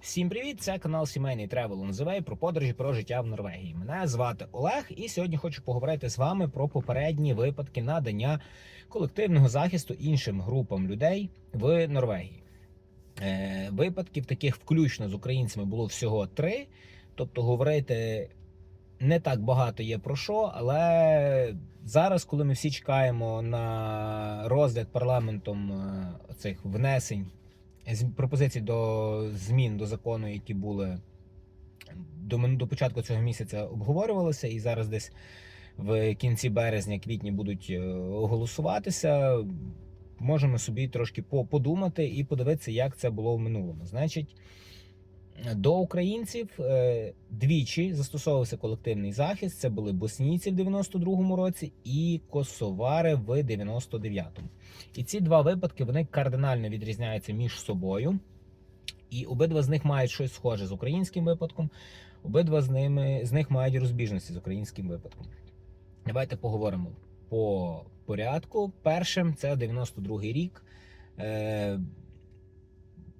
Всім привіт! Це канал Сімейний Тревел називає про подорожі про життя в Норвегії. Мене звати Олег, і сьогодні хочу поговорити з вами про попередні випадки надання колективного захисту іншим групам людей в Норвегії. Е, випадків таких включно з українцями було всього три. Тобто, говорити не так багато є про що, але зараз, коли ми всі чекаємо на розгляд парламентом е, цих внесень пропозицій до змін до закону, які були до, до початку цього місяця обговорювалися, і зараз десь в кінці березня, квітні будуть е, голосуватися. Можемо собі трошки по- подумати і подивитися, як це було в минулому. Значить, до українців е, двічі застосовувався колективний захист. Це були боснійці в 92-му році і косовари в 99-му. І ці два випадки вони кардинально відрізняються між собою. І обидва з них мають щось схоже з українським випадком, обидва з ними з них мають розбіжності з українським випадком. Давайте поговоримо по порядку. Першим це 92-й рік. Е,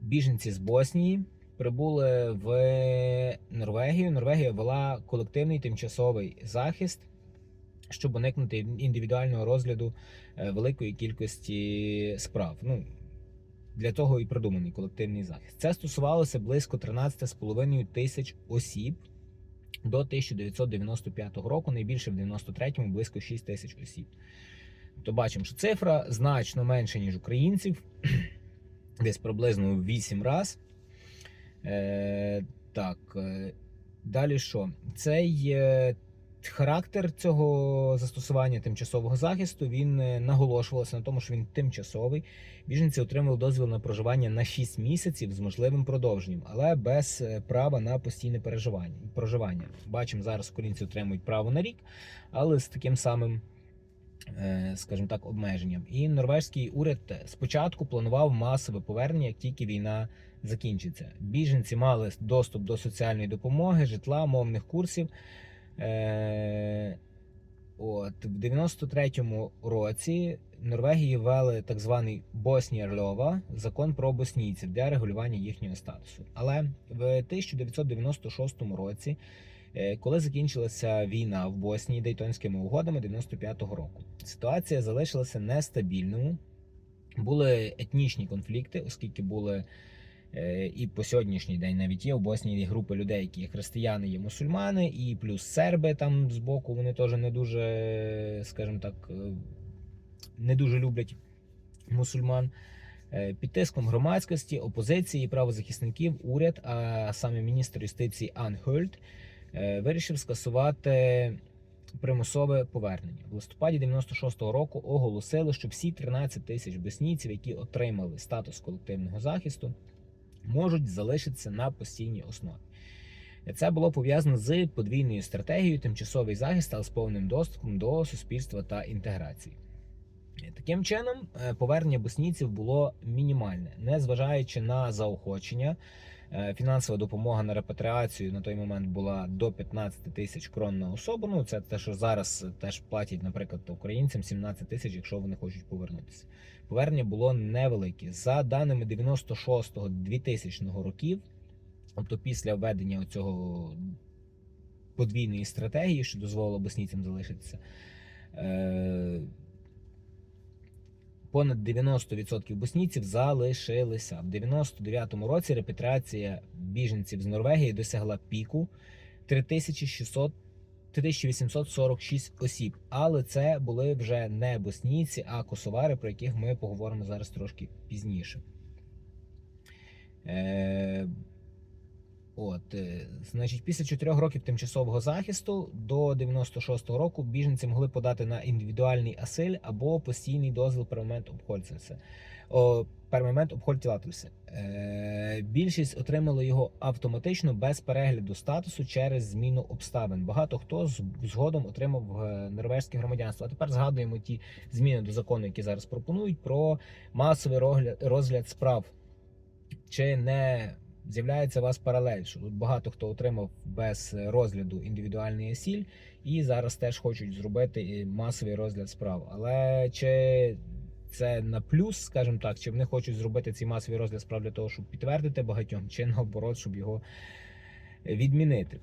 біженці з Боснії прибули в Норвегію. Норвегія ввела колективний тимчасовий захист, щоб уникнути індивідуального розгляду е, великої кількості справ. Ну, для того і придуманий колективний захист. Це стосувалося близько 13,5 тисяч осіб до 1995 року, найбільше в 93-му близько 6 тисяч осіб. То бачимо, що цифра значно менша, ніж українців, десь приблизно в 8 разів. Е, так, е, далі що? Цей характер цього застосування тимчасового захисту він е, наголошувався на тому, що він тимчасовий. Біженці отримали дозвіл на проживання на 6 місяців з можливим продовженням, але без е, права на постійне переживання проживання. Бачимо, зараз українці отримують право на рік, але з таким самим. Е, Скажімо так, обмеженням. І норвезький уряд спочатку планував масове повернення, як тільки війна закінчиться. Біженці мали доступ до соціальної допомоги, житла, мовних курсів. Е, От в 93-му році Норвегії ввели так званий Боснія-Льова закон про боснійців для регулювання їхнього статусу. Але в 1996 році, коли закінчилася війна в Боснії Дейтонськими угодами 95-го року, ситуація залишилася нестабільною. Були етнічні конфлікти, оскільки були Е, І по сьогоднішній день навіть є в Боснії групи людей, які є християни, є мусульмани, і плюс серби там збоку, вони теж не дуже, скажімо так, е, не дуже люблять мусульман. Е, Під тиском громадськості, опозиції, правозахисників, уряд, а саме міністр юстиції Ан Хольт е, вирішив скасувати примусове повернення. В листопаді 96-го року оголосили, що всі 13 тисяч боснійців, які отримали статус колективного захисту, можуть залишитися на постійній основі. Це було пов'язано з подвійною стратегією тимчасовий захист, але з повним доступом до суспільства та інтеграції. Таким чином, е, повернення боснійців було мінімальне, незважаючи на заохочення. Е, Фінансова допомога на репатріацію на той момент була до 15 тисяч крон на особу. Ну це те, що зараз теж платять, наприклад, українцям 17 тисяч, якщо вони хочуть повернутися. Повернення було невелике. За даними 96-2000 років, тобто після введення цього подвійної стратегії, що дозволило боснійцям залишитися. Понад 90% боснійців залишилися. В 99-му році репатріація біженців з Норвегії досягла піку 3600 3846 осіб. Але це були вже не боснійці, а косовари, про яких ми поговоримо зараз трошки пізніше. Е, От, е, значить, після 4 років тимчасового захисту до 96-го року біженці могли подати на індивідуальний асиль або постійний дозвіл перманент обхольцевся. О, перманент обхольтілатився. Е, більшість отримали його автоматично без перегляду статусу через зміну обставин. Багато хто згодом отримав е, норвезьке громадянство. А тепер згадуємо ті зміни до закону, які зараз пропонують, про масовий розгляд справ. Чи не з'являється у вас паралель, що тут багато хто отримав без розгляду індивідуальний асіль, і зараз теж хочуть зробити масовий розгляд справ. Але чи це на плюс, скажімо так, чи вони хочуть зробити цей масовий розгляд справ для того, щоб підтвердити багатьом, чи наоборот, щоб його відмінити.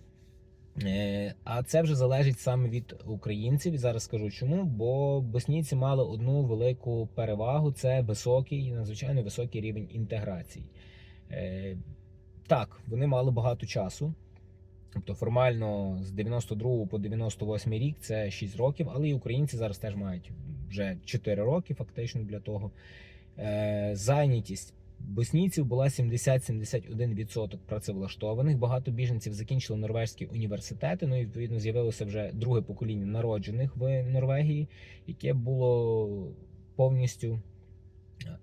Е, А це вже залежить саме від українців. І зараз скажу чому. Бо боснійці мали одну велику перевагу: це високий, надзвичайно високий рівень інтеграції. Так, вони мали багато часу. Тобто формально з 92 по 98 рік це 6 років, але і українці зараз теж мають вже 4 роки, фактично для того. Е, Зайнятість боснійців була 70-71% працевлаштованих. Багато біженців закінчили норвезькі університети. Ну і відповідно з'явилося вже друге покоління народжених в Норвегії, яке було повністю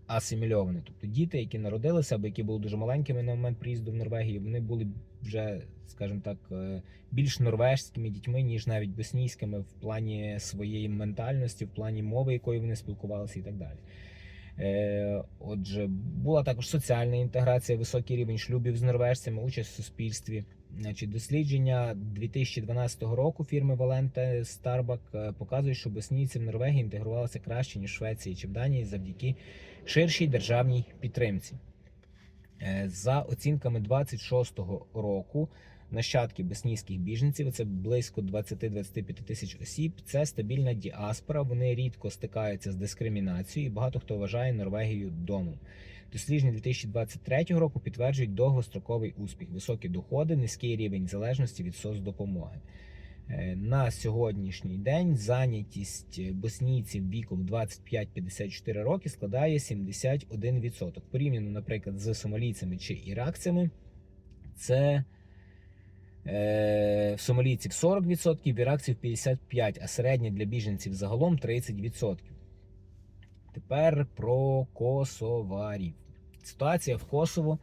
асимільоване. Тобто діти, які народилися або які були дуже маленькими на момент приїзду в Норвегію, вони були вже, скажімо так, е, більш норвежськими дітьми, ніж навіть боснійськими в плані своєї ментальності, в плані мови, якою вони спілкувалися, і так далі. Е, Отже, була також соціальна інтеграція, високий рівень шлюбів з норвежцями, участь в суспільстві. Значить, дослідження 2012 року фірми Valente Starbuck е, показують, що боснійці в Норвегії інтегрувалися краще ніж в Швеції чи в Данії завдяки ширшій державній підтримці. Е, За оцінками 26-го року, нащадки боснійських біженців це близько 20-25 тисяч осіб. Це стабільна діаспора. Вони рідко стикаються з дискримінацією, і багато хто вважає Норвегію домом. Дослідження 2023 року підтверджують довгостроковий успіх, високі доходи, низький рівень залежності від соцдопомоги. Е, На сьогоднішній день зайнятість боснійців віком 25-54 роки складає 71%. Порівняно, наприклад, з сомалійцями чи іракцями, це е, в сомалійців 40%, в іракців 55%, а середня для біженців загалом 30%. Тепер про косоварів. Ситуація в Косово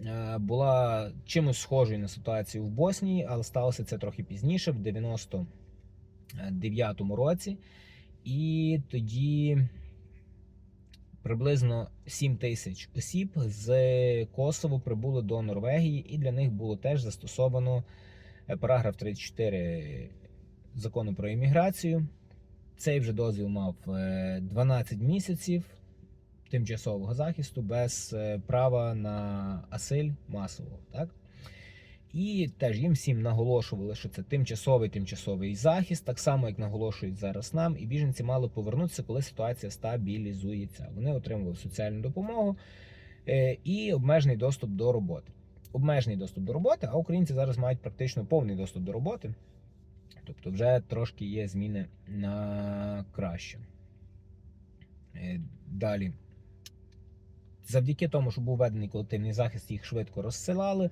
е, була чимось схожою на ситуацію в Боснії, але сталося це трохи пізніше, в 99-му році. І тоді приблизно 7 тисяч осіб з Косово прибули до Норвегії, і для них було теж застосовано е, параграф 34 закону про імміграцію. Цей вже дозвіл мав е, 12 місяців тимчасового захисту без е, права на асиль масового. Так? І теж їм всім наголошували, що це тимчасовий тимчасовий захист, так само як наголошують зараз нам, і біженці мали повернутися, коли ситуація стабілізується. Вони отримували соціальну допомогу е, і обмежений доступ до роботи. Обмежений доступ до роботи, а українці зараз мають практично повний доступ до роботи. Тобто вже трошки є зміни на краще. Е, Далі. Завдяки тому, що був введений колективний захист, їх швидко розсилали.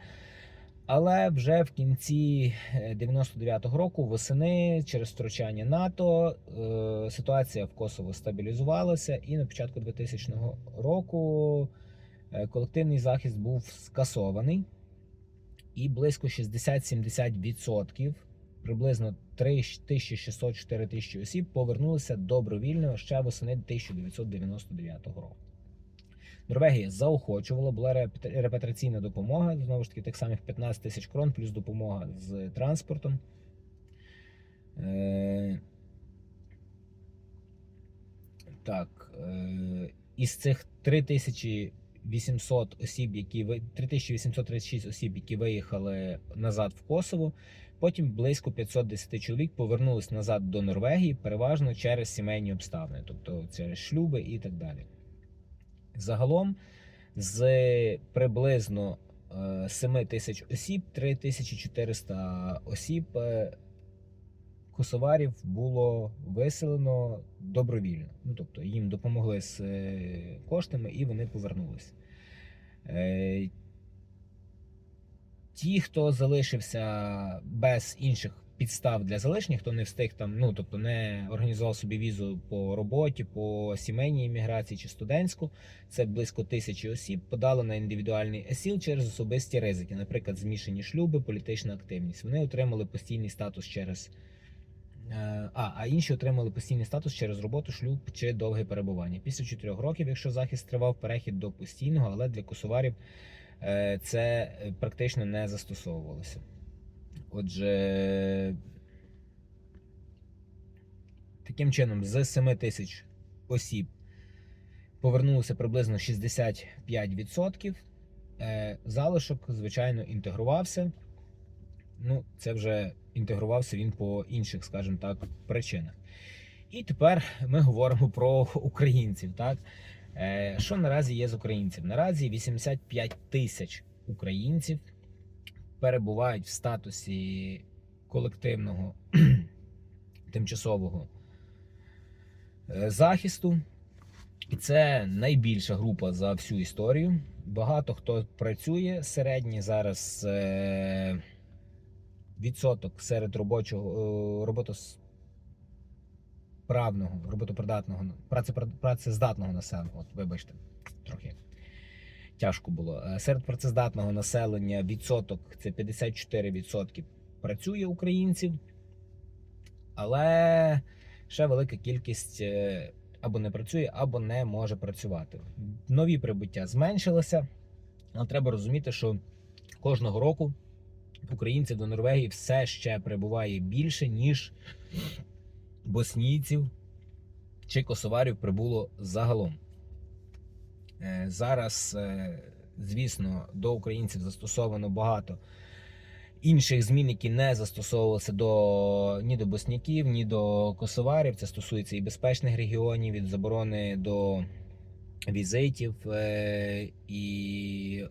Але вже в кінці 99-го року, восени, через втручання НАТО, е, ситуація в Косово стабілізувалася, і на початку 2000 року е, колективний захист був скасований, і близько 60-70%, приблизно 3600-4000 тисячі осіб повернулися добровільно ще восени 1999 року. Норвегія заохочувала, була репатріаційна допомога, знову ж таки, тих самих 15 тисяч крон, плюс допомога з транспортом. Е, Так, е, із цих 3800 осіб, які ви 3836 осіб, які виїхали назад в Косово, потім близько 510 чоловік повернулись назад до Норвегії, переважно через сімейні обставини, тобто через шлюби і так далі. Загалом з приблизно е, 7 тисяч осіб, 3400 осіб е, косоварів було виселено добровільно. Ну, тобто їм допомогли з е, коштами і вони повернулися. Е, Ті, хто залишився без інших підстав для залишення, хто не встиг там, ну тобто не організував собі візу по роботі, по сімейній імміграції чи студентську, це близько тисячі осіб, подали на індивідуальний есіл через особисті ризики, наприклад, змішані шлюби, політична активність. Вони отримали постійний статус через. е, А, а інші отримали постійний статус через роботу, шлюб чи довге перебування. Після 4 років, якщо захист тривав перехід до постійного, але для косоварів е, це е, практично не застосовувалося. Отже, таким чином, з 7 тисяч осіб Повернулося приблизно 65%. Е, Залишок, звичайно, інтегрувався. Ну, це вже інтегрувався він по інших, скажімо так, причинах. І тепер ми говоримо про українців. Так? Е, Що наразі є з українців? Наразі 85 тисяч українців перебувають в статусі колективного тимчасового е, захисту. І це найбільша група за всю історію. Багато хто працює середній зараз е, відсоток серед робочого е, роботосправного, роботопридатного, праце- працездатного населення. От, вибачте, трохи тяжко було. Е, Серед працездатного населення відсоток це 54% працює українців, але ще велика кількість е, або не працює, або не може працювати. Нові прибуття зменшилися, але треба розуміти, що кожного року українців до Норвегії все ще прибуває більше, ніж боснійців чи косоварів прибуло загалом. Е, Зараз, е, звісно, до українців застосовано багато інших змін, які не застосовувалися до ні до босняків, ні до косоварів. Це стосується і безпечних регіонів, від заборони до візитів е, і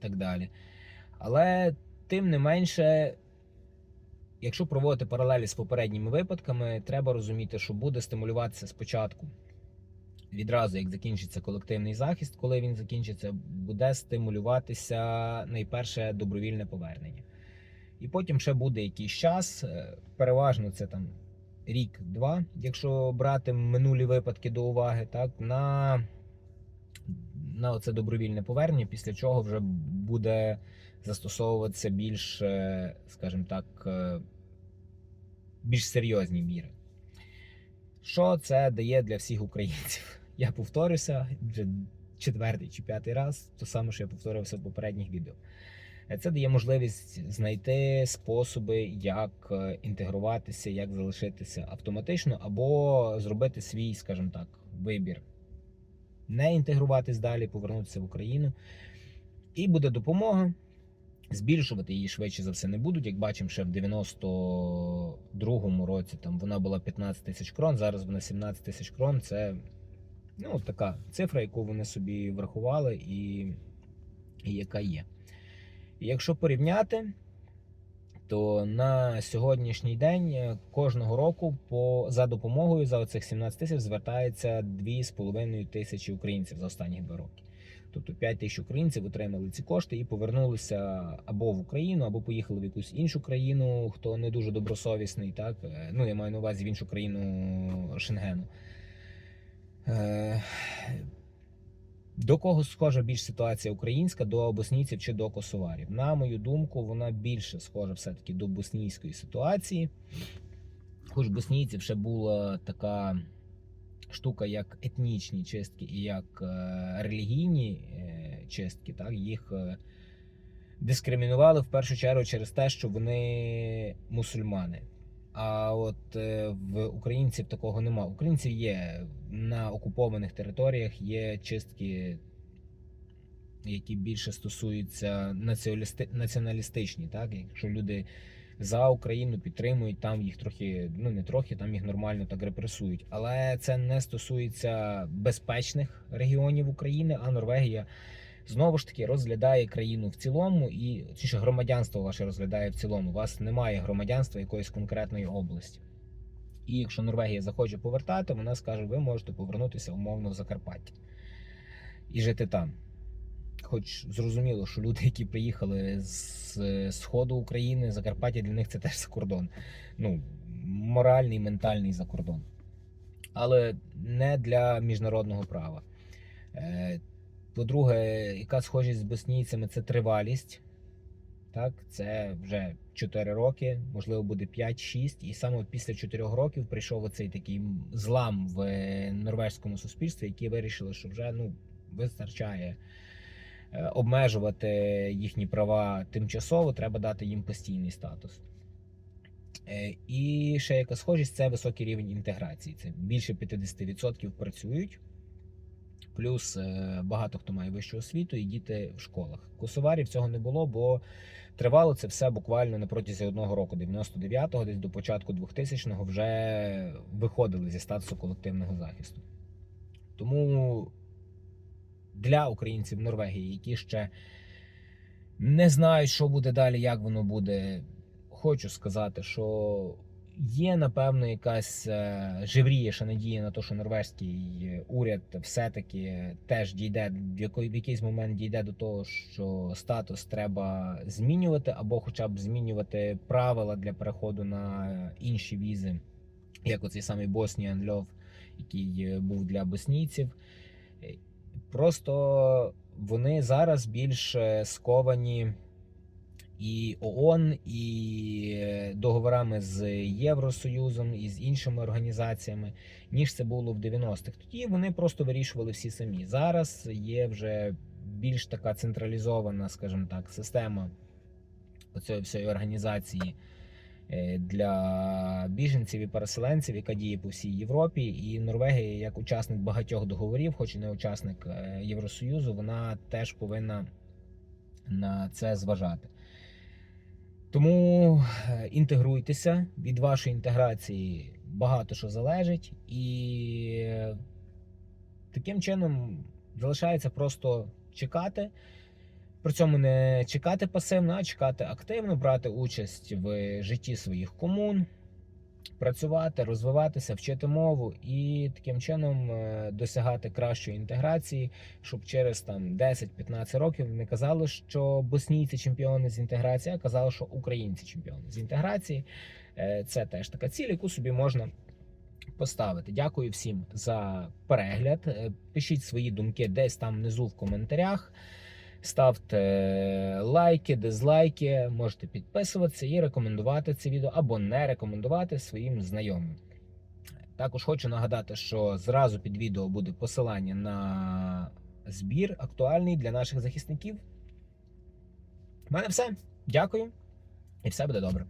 так далі. Але тим не менше, якщо проводити паралелі з попередніми випадками, треба розуміти, що буде стимулюватися спочатку. Відразу, як закінчиться колективний захист, коли він закінчиться, буде стимулюватися найперше добровільне повернення. І потім ще буде якийсь час, е, переважно це там рік-два, якщо брати минулі випадки до уваги, так, на, на оце добровільне повернення, після чого вже буде застосовуватися більш, е, скажімо так, е, більш серйозні міри. Що це дає для всіх українців? Я повторюся вже четвертий чи п'ятий раз, то саме, що я повторювався в попередніх відео. Це дає можливість знайти способи, як е, інтегруватися, як залишитися автоматично, або зробити свій, скажімо так, вибір. Не інтегруватись далі, повернутися в Україну. І буде допомога. Збільшувати її швидше за все не будуть. Як бачимо, ще в 92-му році там вона була 15 тисяч крон, зараз вона 17 тисяч крон. Це ну, така цифра, яку вони собі врахували, і, і яка є. І якщо порівняти, то на сьогоднішній день кожного року по, за допомогою за оцих 17 тисяч звертається 2,5 тисячі українців за останні два роки. Тобто 5 тисяч українців отримали ці кошти і повернулися або в Україну, або поїхали в якусь іншу країну, хто не дуже добросовісний. Так Е, ну я маю на увазі в іншу країну Шенгену. Е, До кого схожа більш ситуація українська, до боснійців чи до косоварів? На мою думку, вона більше схожа все-таки до боснійської ситуації. Хоч боснійців ще була така штука, як етнічні чистки і як е, релігійні е, чистки, так, їх дискримінували в першу чергу через те, що вони мусульмани. А от е, в українців такого нема. Українців є на окупованих територіях, є чистки, які більше стосуються націоналісти... націоналістичні. Так? Якщо люди за Україну підтримують, там їх трохи, ну не трохи, там їх нормально так репресують. Але це не стосується безпечних регіонів України, а Норвегія. Знову ж таки розглядає країну в цілому, і чи громадянство ваше розглядає в цілому. У вас немає громадянства якоїсь конкретної області. І якщо Норвегія захоче повертати, вона скаже, ви можете повернутися умовно в Закарпаття і жити там. Хоч зрозуміло, що люди, які приїхали з сходу України, Закарпаття для них це теж за кордон. Ну, моральний, ментальний за кордон. Але не для міжнародного права. Е, по-друге, яка схожість з боснійцями це тривалість. Так, Це вже 4 роки, можливо, буде 5-6. І саме після 4 років прийшов оцей такий злам в норвежському суспільстві, які вирішили, що вже ну, вистачає е, обмежувати їхні права тимчасово, треба дати їм постійний статус. Е, І ще яка схожість це високий рівень інтеграції. Це більше 50% працюють. Плюс е, багато хто має вищу освіту і діти в школах. Косоварів цього не було, бо тривало це все буквально на протязі одного року, 99-го, десь до початку 2000-го вже виходили зі статусу колективного захисту. Тому для українців Норвегії, які ще не знають, що буде далі, як воно буде, хочу сказати, що є напевно якась е, живрієша надія на те, що норвезький уряд все-таки теж дійде в який- в якийсь момент дійде до того, що статус треба змінювати, або хоча б змінювати правила для переходу на інші візи, як оцей самий Bosnian Love, який був для боснійців. Просто вони зараз більш е, сковані і ООН, і договорами з Євросоюзом і з іншими організаціями, ніж це було в 90-х. Тоді вони просто вирішували всі самі. Зараз є вже більш така централізована, скажімо так, система оцієї всієї організації е, для біженців і переселенців, яка діє по всій Європі. І Норвегія, як учасник багатьох договорів, хоч і не учасник е, Євросоюзу, вона теж повинна на це зважати. Тому е, інтегруйтеся. Від вашої інтеграції багато що залежить, і е, таким чином залишається просто чекати. При цьому не чекати пасивно, а чекати активно, брати участь в житті своїх комун, працювати, розвиватися, вчити мову і таким чином е, досягати кращої інтеграції, щоб через там 10-15 років не казали, що боснійці чемпіони з інтеграції, а казали, що українці чемпіони з інтеграції. Е, Це теж така ціль, яку собі можна поставити. Дякую всім за перегляд. Е, Пишіть свої думки десь там внизу в коментарях. Ставте лайки, дизлайки, можете підписуватися і рекомендувати це відео або не рекомендувати своїм знайомим. Також хочу нагадати, що зразу під відео буде посилання на збір актуальний для наших захисників. У мене все. Дякую, і все буде добре.